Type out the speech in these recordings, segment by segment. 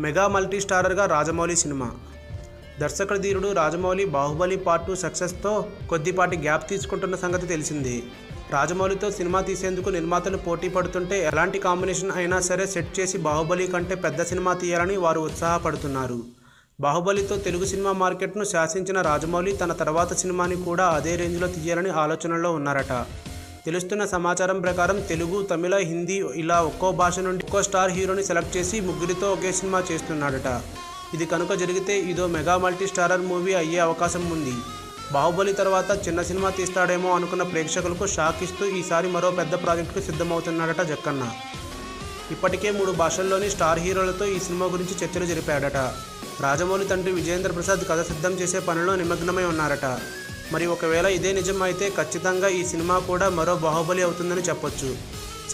Mega multi స్టారర్గా Rajamouli cinema. దర్శకుడు ధీరుడు రాజమౌళి బాహుబలి పార్ట్ టూ సక్సెస్తో కొద్దిపాటి గ్యాప్ తీసుకుంటున్న సంగతి తెలిసిందే. రాజమౌళితో సినిమా తీసేందుకు నిర్మాతలు పోటీ పడుతుంటే ఎలాంటి కాంబినేషన్ అయినా సరే సెట్ చేసి బాహుబలి కంటే పెద్ద సినిమా తీయాలని వారు ఉత్సాహపడుతున్నారు. బాహుబలితో తెలుగు సినిమా మార్కెట్ను శాసించిన రాజమౌళి తన తర్వాత సినిమాని కూడా అదే రేంజ్లో తీయాలని ఆలోచనలో ఉన్నారట. తెలుస్తున్న సమాచారం ప్రకారం తెలుగు తమిళ హిందీ ఇలా ఒక్కో భాష నుండి ఒక్కో స్టార్ హీరోని సెలెక్ట్ చేసి ముగ్గురితో ఒకే సినిమా చేస్తున్నాడట. ఇది కనుక జరిగితే ఇదో మెగా మల్టీ స్టారర్ మూవీ అయ్యే అవకాశం ఉంది. బాహుబలి తర్వాత చిన్న సినిమా తీస్తాడేమో అనుకున్న ప్రేక్షకులకు షాక్ ఇస్తూ ఈసారి మరో పెద్ద ప్రాజెక్టుకు సిద్ధమవుతున్నాడట జక్కన్న. ఇప్పటికే మూడు భాషల్లోని స్టార్ హీరోలతో ఈ సినిమా గురించి చర్చలు జరిపాడట. రాజమౌళి తండ్రి విజయేంద్ర ప్రసాద్ కథ సిద్ధం చేసే పనిలో నిమగ్నమై ఉన్నారట. మరి ఒకవేళ ఇదే నిజం అయితే ఖచ్చితంగా ఈ సినిమా కూడా మరో బాహుబలి అవుతుందని చెప్పొచ్చు.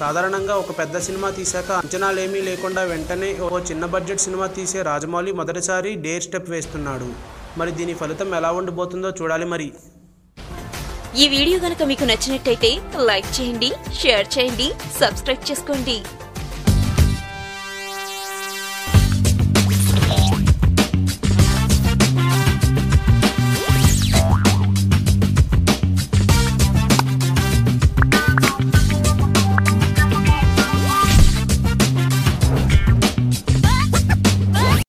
సాధారణంగా ఒక పెద్ద సినిమా తీశాక అంచనాలేమీ లేకుండా వెంటనే ఓ చిన్న బడ్జెట్ సినిమా తీసే రాజమౌళి మొదటిసారి డేర్ స్టెప్ వేస్తున్నాడు. మరి దీని ఫలితం ఎలా ఉండబోతుందో చూడాలి మరి. ఈ వీడియో గనక మీకు నచ్చినట్టయితే లైక్ చేయండి షేర్ చేయండి సబ్స్క్రైబ్ చేసుకోండి.